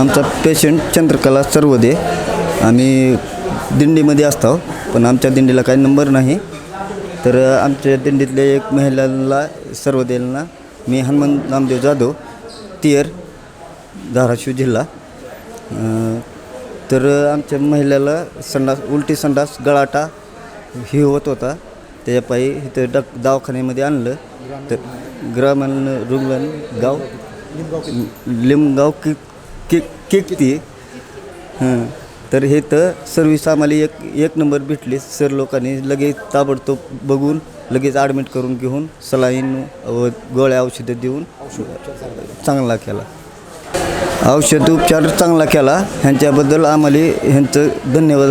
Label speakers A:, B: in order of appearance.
A: आमचा पेशंट चंद्रकला सर्वदे. आम्ही दिंडीमध्ये असतो पण आमच्या दिंडीला काही नंबर नाही. तर आमच्या दिंडीतल्या एक महिलांना सर्वदेला मी हनुमान नामदेव जाधव तियर धाराशिव जिल्हा. तर आमच्या महिलेला संडास उलटी संडास गळाटा ही होत होता. त्याच्यापायी इथं डक दवाखान्यामध्ये आणलं. तर ग्रामीण रुग्ण गाव लिमगाव की केक केक हां. तर हे तर सर्विस आम्हाला एक एक नंबर भेटली. सर लोकांनी लगेच ताबडतोब बघून लगेच ॲडमिट करून घेऊन सलाईन व गोळ्या औषधं देऊन चांगला केला. औषध उपचार चांगला केला. ह्यांच्याबद्दल आम्हाला ह्यांचं धन्यवाद